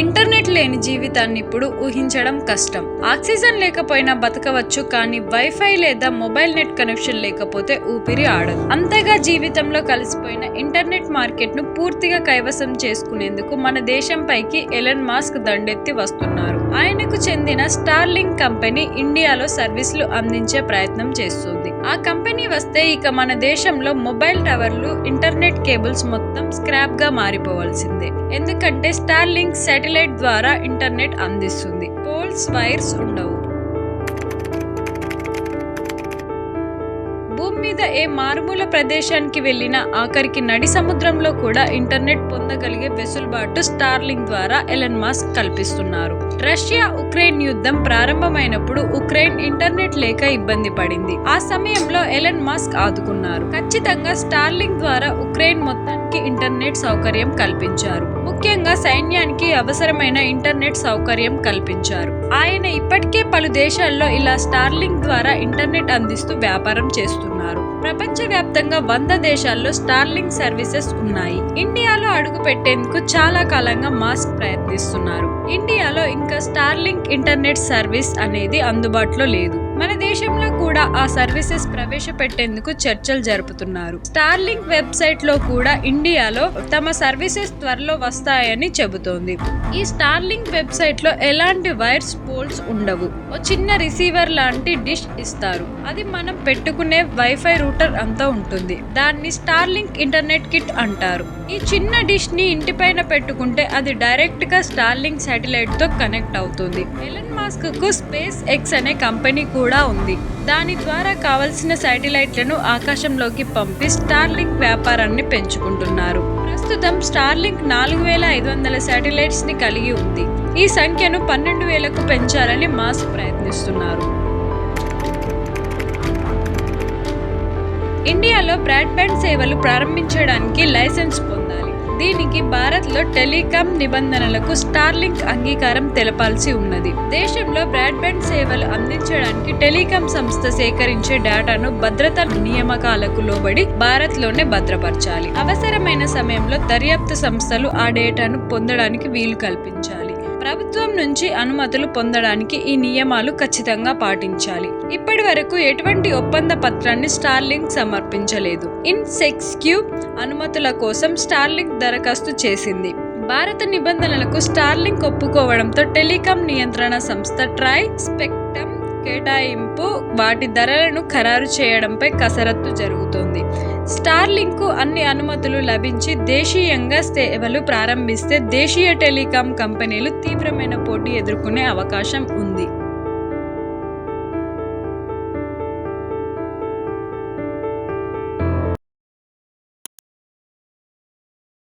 Internet లేని జీవితాన్ని ఇప్పుడు ఊహించడం కష్టం. ఆక్సిజన్ లేకపోయినా బతకవచ్చు కానీ వైఫై లేదా మొబైల్ నెట్ కనెక్షన్ లేకపోతే ఊపిరి ఆడదు. అంతగా జీవితంలో కలిసిపోయిన ఇంటర్నెట్ మార్కెట్ను పూర్తిగా కైవసం చేసుకునేందుకు మన దేశంపైకి ఎలన్ మాస్క్ దండెత్తి వస్తున్నారు. ఆయనకు చెందిన స్టార్లింగ్ కంపెనీ ఇండియాలో సర్వీసులు అందించే ప్రయత్నం చేస్తుంది. ఆ కంపెనీ వస్తే ఇక మన దేశంలో మొబైల్ టవర్లు ఇంటర్నెట్ కేబుల్స్ మొత్తం స్క్రాప్గా మారిపోవాల్సిందే. ఎందుకంటే స్టార్లింక్ శాటిలైట్ ద్వారా ఇంటర్నెట్ అందిస్తుంది. పోల్స్ వైర్స్ ఉండవు. భూమి మీద ఏ మారుమూల ప్రదేశానికి వెళ్ళినా ఆఖరికి నడి సముద్రంలో కూడా ఇంటర్నెట్ పొందగలిగే వెసులుబాటు స్టార్లింగ్ ద్వారా ఎలన్ మాస్క్ కల్పిస్తున్నారు. రష్యా ఉక్రెయిన్ యుద్ధం ప్రారంభమైనప్పుడు ఉక్రెయిన్ ఇంటర్నెట్ లేక ఇబ్బంది పడింది. ఆ సమయంలో ఎలన్ మాస్క్ ఆదుకున్నారు. ఖచ్చితంగా స్టార్లింగ్ ద్వారా ఉక్రెయిన్ మొత్తానికి ఇంటర్నెట్ సౌకర్యం కల్పించారు. ముఖ్యంగా సైన్యానికి అవసరమైన ఇంటర్నెట్ సౌకర్యం కల్పించారు. ఆయన ఇప్పటికే పలు దేశాల్లో ఇలా స్టార్లింక్ ద్వారా ఇంటర్నెట్ అందిస్తూ వ్యాపారం చేస్తున్నారు. ప్రపంచవ్యాప్తంగా వంద దేశాల్లో స్టార్లింక్ సర్వీసెస్ ఉన్నాయి. ఇండియాలో అడుగు పెట్టేందుకు చాలా కాలంగా మాస్క్ ప్రయత్నిస్తున్నారు. ఇండియాలో ఇంకా స్టార్లింక్ ఇంటర్నెట్ సర్వీస్ అనేది అందుబాటులో లేదు. మన దేశంలో కూడా ఆ సర్వీసెస్ ప్రవేశపెట్టేందుకు చర్చలు జరుపుతున్నారు. స్టార్లింక్ వెబ్సైట్లో కూడా ఇండియాలో తమ సర్వీసెస్ త్వరలో వస్తాయని చెబుతోంది. ఈ స్టార్లింక్ వెబ్సైట్లో ఎలాంటి వైర్స్ పోల్స్ ఉండవు. ఓ చిన్న రిసీవర్ లాంటి డిష్ ఇస్తారు. అది మనం పెట్టుకునే వైఫై రూటర్ అంతా ఉంటుంది. దాన్ని స్టార్లింక్ ఇంటర్నెట్ కిట్ అంటారు. ఈ చిన్న డిష్ని ఇంటిపైన పెట్టుకుంటే అది డైరెక్ట్గా స్టార్లింక్ సాటిలైట్తో కనెక్ట్ అవుతుంది. ఎలన్ టాస్క్కు స్పేస్ ఎక్స్ అనే కంపెనీ కూడా ఉంది. దాని ద్వారా కావలసిన శాటిలైట్లను ఆకాశంలోకి పంపి స్టార్లింక్ వ్యాపారాన్ని పెంచుకుంటున్నారు. ప్రస్తుతం స్టార్లింక్ నాలుగు వేల ఐదు వందల శాటిలైట్స్ని కలిగి ఉంది. ఈ సంఖ్యను పన్నెండు వేలకు పెంచాలని మాస్క్ ప్రయత్నిస్తున్నారు. ఇండియాలో బ్రాడ్బ్యాండ్ సేవలు ప్రారంభించడానికి లైసెన్స్ పొంది దీనికి భారత్లో టెలికాం నిబంధనలకు స్టార్లింక్ అంగీకారం తెలపాల్సి ఉన్నది. దేశంలో బ్రాడ్బ్యాండ్ సేవలు అందించడానికి టెలికాం సంస్థ సేకరించే డేటాను భద్రతా నియామకాలకు లోబడి భారత్లోనే భద్రపరచాలి. అవసరమైన సమయంలో దర్యాప్తు సంస్థలు ఆ డేటాను పొందడానికి వీలు కల్పించాలి. ప్రభుత్వం నుంచి అనుమతులు పొందడానికి ఈ నియమాలు ఖచ్చితంగా పాటించాలి. ఇప్పటి వరకు ఎటువంటి ఒప్పంద పత్రాన్ని స్టార్లింక్ సమర్పించలేదు. ఇన్ సెక్స్క్యూ అనుమతుల కోసం స్టార్లింక్ దరఖాస్తు చేసింది. భారత నిబంధనలకు స్టార్లింక్ ఒప్పుకోవడంతో టెలికాం నియంత్రణ సంస్థ ట్రై స్పెక్టమ్ కేటాయింపు వాటి ధరలను ఖరారు చేయడంపై కసరత్తు జరుగుతోంది. స్టార్లింక్ అన్ని అనుమతులు లభించి దేశీయంగా సేవలు ప్రారంభిస్తే దేశీయ టెలికాం కంపెనీలు తీవ్రమైన పోటీ ఎదుర్కొనే అవకాశం ఉంది.